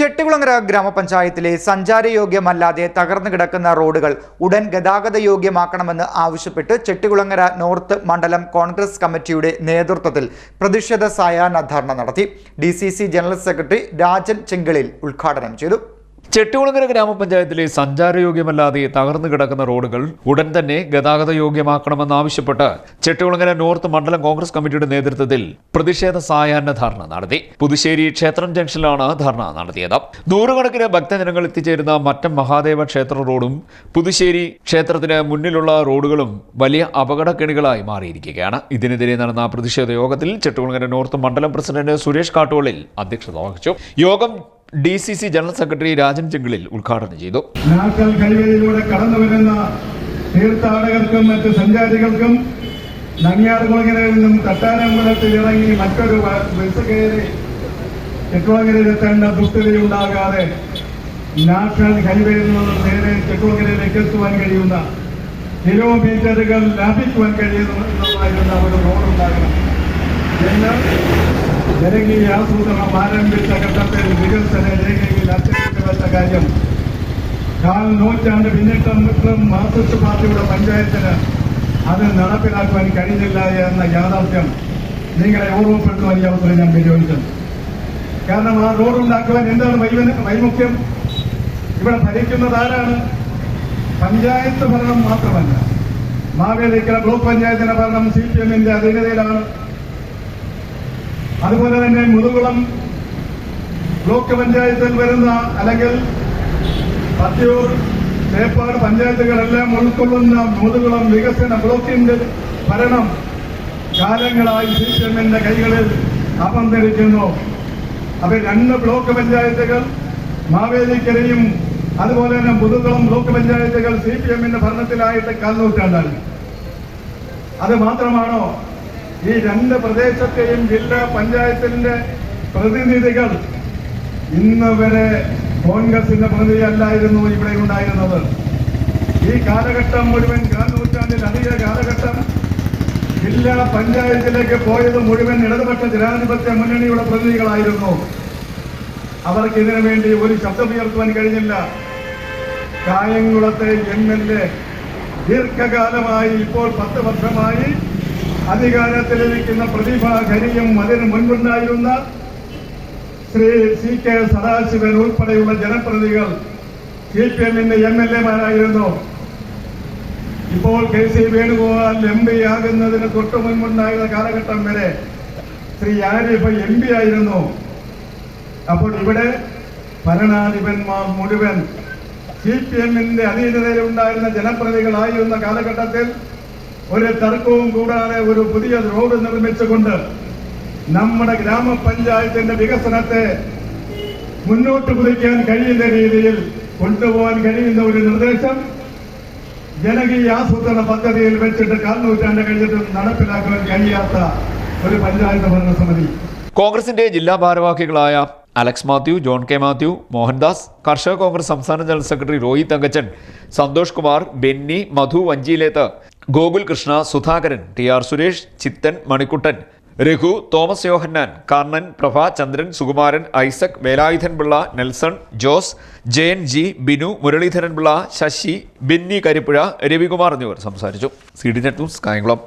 ചെട്ടികുളങ്ങര ഗ്രാമപഞ്ചായത്തിലെ സഞ്ചാരയോഗ്യമല്ലാതെ തകർന്നു കിടക്കുന്ന റോഡുകൾ ഉടൻ ഗതാഗത യോഗ്യമാക്കണമെന്ന് ആവശ്യപ്പെട്ട് ചെട്ടികുളങ്ങര നോർത്ത് മണ്ഡലം കോൺഗ്രസ് കമ്മിറ്റിയുടെ നേതൃത്വത്തിൽ പ്രതിഷേധ സായാഹ്ന ധർണ നടത്തി. ഡി ജനറൽ സെക്രട്ടറി രാജൻ ചെങ്കളിൽ ഉദ്ഘാടനം ചെയ്തു. ചെട്ടികുളങ്ങര ഗ്രാമപഞ്ചായത്തിലെ സഞ്ചാരയോഗ്യമല്ലാതെ തകർന്നു കിടക്കുന്ന റോഡുകൾ ഉടൻ തന്നെ ഗതാഗത യോഗ്യമാക്കണമെന്നാവശ്യപ്പെട്ട് ചെട്ടികുളങ്ങര നോർത്ത് മണ്ഡലം കോൺഗ്രസ് കമ്മിറ്റിയുടെ നേതൃത്വത്തിൽ പ്രതിഷേധ സായാഹ്ന ധർണ നടത്തി. പുതുശ്ശേരി ക്ഷേത്രം ജംഗ്ഷനിലാണ് ധർണ നടത്തിയത്. നൂറുകണക്കിന് ഭക്തജനങ്ങൾ എത്തിച്ചേരുന്ന മറ്റം മഹാദേവ ക്ഷേത്ര റോഡും പുതുശ്ശേരി ക്ഷേത്രത്തിന് മുന്നിലുള്ള റോഡുകളും വലിയ അപകടക്കെണികളായി മാറിയിരിക്കുകയാണ്. ഇതിനെതിരെ നടന്ന പ്രതിഷേധ യോഗത്തിൽ ചെട്ടികുളങ്ങര നോർത്ത് മണ്ഡലം പ്രസിഡന്റ് സുരേഷ് കാട്ടുകളിൽ അധ്യക്ഷത വഹിച്ചു. യോഗം D C C general secretary Rajan ചെങ്കിളിൽ ഉദ്ഘാടനം ചെയ്തു. തീർത്ഥാടകർക്കും മറ്റ് സഞ്ചാരികൾക്കും നങ്ങിയാർകുളങ്ങരയിൽ നിന്നും തട്ടാരമ്പലത്തിൽ ഇറങ്ങി മറ്റൊരു ബസ് കയറി ചെക്കുളങ്ങരയിലെത്തേണ്ട ദുസ്ഥിതി ഉണ്ടാകാതെ നാഷണൽ ഹൈവേയിൽ നിന്നും നേരെ ചെക്കുളങ്ങരയിലേക്ക് എത്തുവാൻ കഴിയുന്ന കിലോമീറ്ററുകൾ ലാഭിക്കുവാൻ കഴിയുന്നതായിരുന്ന ഒരു റോഡുണ്ടാകണം എന്ന് ജനകീയ ആസൂത്രണം ആരംഭിച്ച ഘട്ടത്തിൽ വികസന രേഖയിൽ അച്ചടിച്ചു വെച്ച കാര്യം. കാൽ നൂറ്റാണ്ട് പിന്നിട്ടും മാർക്സിസ്റ്റ് പാർട്ടിയുടെ പഞ്ചായത്തിന് അത് നടപ്പിലാക്കുവാൻ കഴിഞ്ഞില്ല എന്ന യാഥാർത്ഥ്യം നിങ്ങളെ ഓർമ്മപ്പെടുത്തുവാൻ ഈ അവസരം ഞാൻ വിനിയോഗിക്കുന്നു കാരണം ആ റോഡുണ്ടാക്കുവാൻ എന്താണ് വൈമുഖ്യം? ഇവിടെ ഭരിക്കുന്നത് ആരാണ്? പഞ്ചായത്ത് ഭരണം മാത്രമല്ല. മാവേലിക്കര ബ്ലോക്ക് പഞ്ചായത്തിന്റെ ഭരണം സി പി എമ്മിന്റെ അധീനതയിലാണ്. അതുപോലെ തന്നെ മുതുകുളം ബ്ലോക്ക് പഞ്ചായത്തിൽ വരുന്ന അല്ലെങ്കിൽ പത്തിയൂർ തേപ്പാട് പഞ്ചായത്തുകളെല്ലാം ഉൾക്കൊള്ളുന്ന മുതുകുളം വികസന ബ്ലോക്കിന്റെ ഭരണം കാലങ്ങളായി സി പി എമ്മിന്റെ കൈകളിൽ അപന്തരിക്കുന്നു അപ്പൊ രണ്ട് ബ്ലോക്ക് പഞ്ചായത്തുകൾ മാവേലിക്കരയും അതുപോലെ തന്നെ മുതുകുളം ബ്ലോക്ക് പഞ്ചായത്തുകൾ സി പി എമ്മിന്റെ ഭരണത്തിലായിട്ട് കാൽനൂറ്റാണ്ടാണ്. അത് മാത്രമാണോ? ഈ രണ്ട് പ്രദേശത്തെയും ജില്ലാ പഞ്ചായത്തിന്റെ പ്രതിനിധികൾ ഇന്ന് വരെ കോൺഗ്രസിന്റെ പ്രതിനിധിയല്ലായിരുന്നു ഇവിടെ ഉണ്ടായിരുന്നത്. ഈ കാലഘട്ടം മുഴുവൻ കാൽനൂറ്റാണ്ടിലധിക കാലഘട്ടം ജില്ലാ പഞ്ചായത്തിലേക്ക് പോയത് മുഴുവൻ ഇടതുപക്ഷ ജനാധിപത്യ മുന്നണിയുടെ പ്രതിനിധികളായിരുന്നു. അവർക്ക് ഇതിനു വേണ്ടി ഒരു ശബ്ദമുയർത്തുവാൻ കഴിഞ്ഞില്ല. കായംകുളത്തെ എം എൽ എ ദീർഘകാലമായി ഇപ്പോൾ പത്ത് വർഷമായി അധികാരത്തിലിരിക്കുന്ന പ്രതിഭ അതിനു അതിന് മുൻപുണ്ടായിരുന്ന ശ്രീ സി കെ സദാശിവൻ ഉൾപ്പെടെയുള്ള ജനപ്രതികൾ സി പി എമ്മിന്റെ എം എൽ എമാരായിരുന്നു. ഇപ്പോൾ K C Venugopal M P ആകുന്നതിന് തൊട്ടു മുൻപുണ്ടായിരുന്ന കാലഘട്ടം വരെ ശ്രീ ആരിഫ് എം പി ആയിരുന്നു. അപ്പോൾ ഇവിടെ ഭരണാധിപന്മാർ മുഴുവൻ സി പി എമ്മിന്റെ അധീനതയിലുണ്ടായിരുന്ന ജനപ്രതികളായിരുന്ന കാലഘട്ടത്തിൽ ഒരു തർക്കവും കൂടാതെ ഒരു പുതിയ റോഡ് നിർമ്മിച്ചുകൊണ്ട് നമ്മുടെ ഗ്രാമപഞ്ചായത്തിന്റെ വികസനത്തെ മുന്നോട്ട് കുതിക്കാൻ കഴിയുന്ന രീതിയിൽ കൊണ്ടുപോകാൻ കഴിയുന്ന ഒരു നിർദ്ദേശം ജനകീയ ആസൂത്രണ പദ്ധതിയിൽ വെച്ചിട്ട് കാൽനൂറ്റാണ്ട് കഴിഞ്ഞിട്ട് നടപ്പിലാക്കുവാൻ കഴിയാത്ത ഒരു പഞ്ചായത്ത് ഭരണസമിതി. കോൺഗ്രസിന്റെ ജില്ലാ ഭാരവാഹികളായ Alex Mathew John K Mathew Mohandas കർഷക കോൺഗ്രസ് സംസ്ഥാന general secretary Rohit Thankachan Santhosh Kumar Benny Madhu Vanchiyilethu Gokul Krishna Sudhakaran T R Suresh Chithan Manikuttan Raghu Thomas Yohannan Karnan Prabha Chandran Sukumaran Isaac Velayudhan Pillai Nelson Jose Jayan G Binu Muraleedharan Pillai Sasi Binny Karippuzha Ravikumar എന്നിവർ സംസാരിച്ചു. C D net news Kayamkulam.